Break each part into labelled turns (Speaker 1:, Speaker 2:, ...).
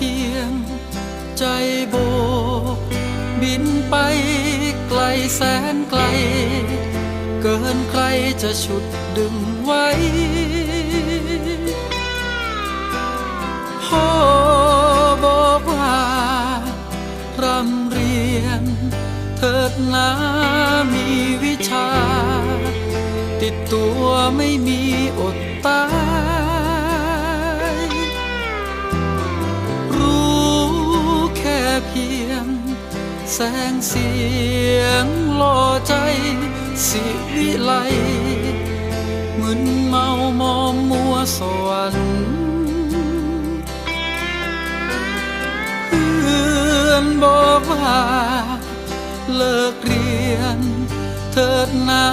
Speaker 1: พียง ใจโบกบินไปไกลแสนไกล เกินใครจะฉุดดึงไว้พ่อบอกว่ารำเรียน เถิดนามีวิชา ติดตัวไม่มีอดตา เสียงล่อใจสิวิไลเหมือนเมามอมมัวสวรรค์เพื่อนบอกว่าเลิกเรียน เถิดนา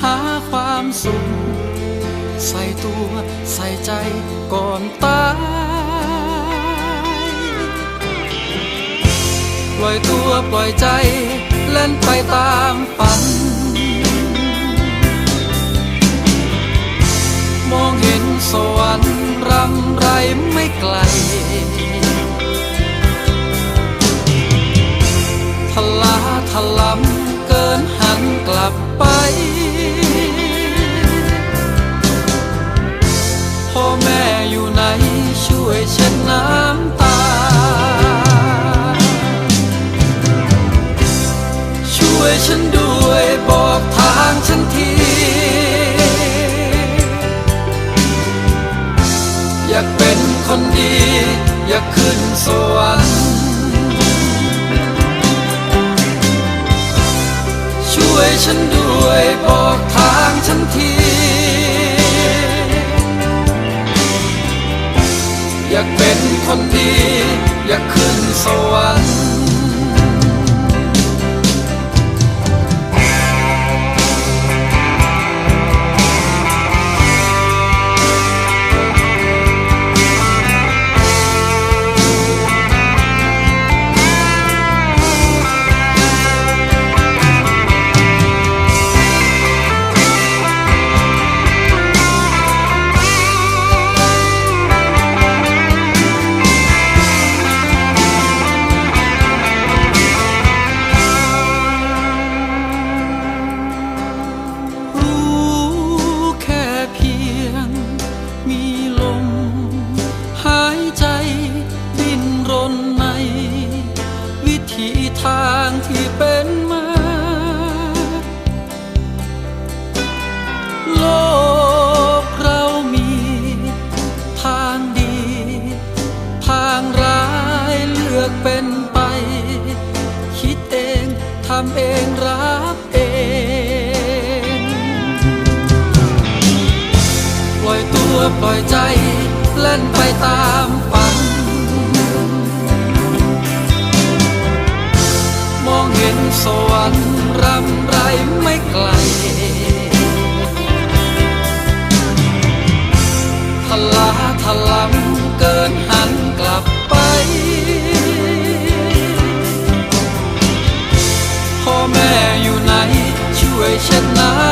Speaker 1: หาความสุข ใส่ตัวใส่ใจก่อนตาย อยตัวปล่อยใจ เล่นไปตามฝัน มองเห็นสวรรค์รำไรไม่ไกลทลาทลำเกินหันกลับไป พ่อแม่อยู่ไหนช่วยเช็ดน้ำ คนดี อยากขึ้นสวรรค์ ช่วยฉันด้วยบอกทางฉันที อยากเป็นคนดี อยากขึ้นสวรรค์ำเองรับเอง ปล่อยตัวปล่อยใจเล่นไปตามฝัน มองเห็นสวรรค์รำไรไม่ไกลทลาทลำเกินหันกลับไป ฉันมา